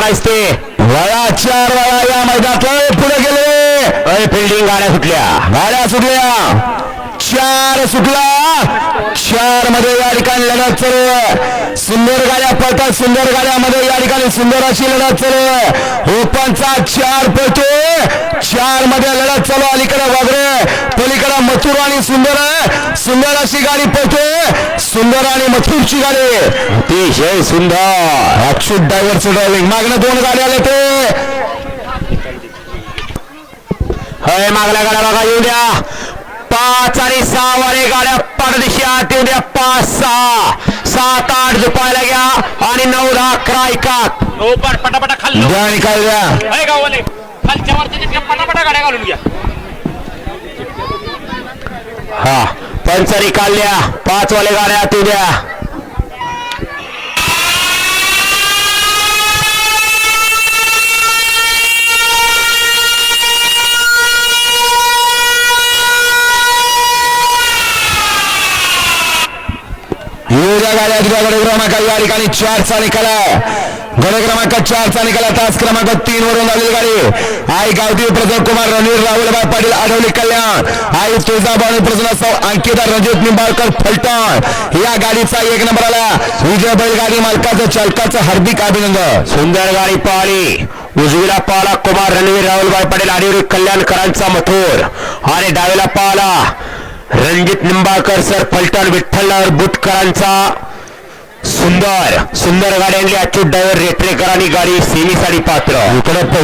करायचं. ते वळा चार वळा या मैदानात पुढे गेले. फिल्डिंग गाड्या सुटल्या. गाड्या सुटल्या. चार सुटला. चारमध्ये या ठिकाणी लढत चालू सुंदर गाड्या पळतात. सुंदर गाड्यामध्ये या ठिकाणी सुंदर अशी लढत चालू आहे. ओपनचा चार पळतो चारमध्ये लढत चालू आली पलीकडे मथुर आणि सुंदर आहे. सुंदर अशी गाडी पळतोय सुंदर आणि मथुरची गाडी. अतिशय सुंदर. अच्युत ड्रायव्हरचं ड्रायव्हिंग मागणं दोन गाड्या आले ते हय मागल्या गाड्या बघा येऊ द्या. पाच आणि सहा वाले गाड्या पडदिशी आत येऊ द्या. पाच सहा. सात आठ झुपायला घ्या. आणि नऊ दहा अकरा एकात. पण पटापटा खाल्लं द्या निकाल द्या. खालच्या तितक्या पटापटा गाड्या घालून घ्या. हा पंचरी काढल्या पाच वाले गाड्या आत येऊ द्या गाड्या तुझ्याकडे क्रमांक या ठिकाणी चारचा निकाल आहे गड क्रमांक चारचा निकाल आहे. तास क्रमांक तीन वरून आलेली गाडी. आई गावती प्रसन्न कुमार रणवीर राहुलबाई पाटील आढवली कल्याण. आई तुळजाबाई प्रसन्न अंकिता रणजित निंबाळकर फलटण. या गाडीचा एक नंबर आला. विजय बैलगाडी मालकाचं चालकाचं हार्दिक अभिनंदन. सुंदर गाडी पाळी. उजवीला पाला कुमार रणवीर राहुलबाई पटेल आणि कल्याणकरांचा मथुर. आणि डावीला पाला रणजित निंबाळकर सर फलटण विठ्ठल बुटकरांचा सुंदर सुंदर गाड्यांनी अच्युत डायव्हर रेटरेकर आणि गाडी सेमीसाठी पात्र. इकडे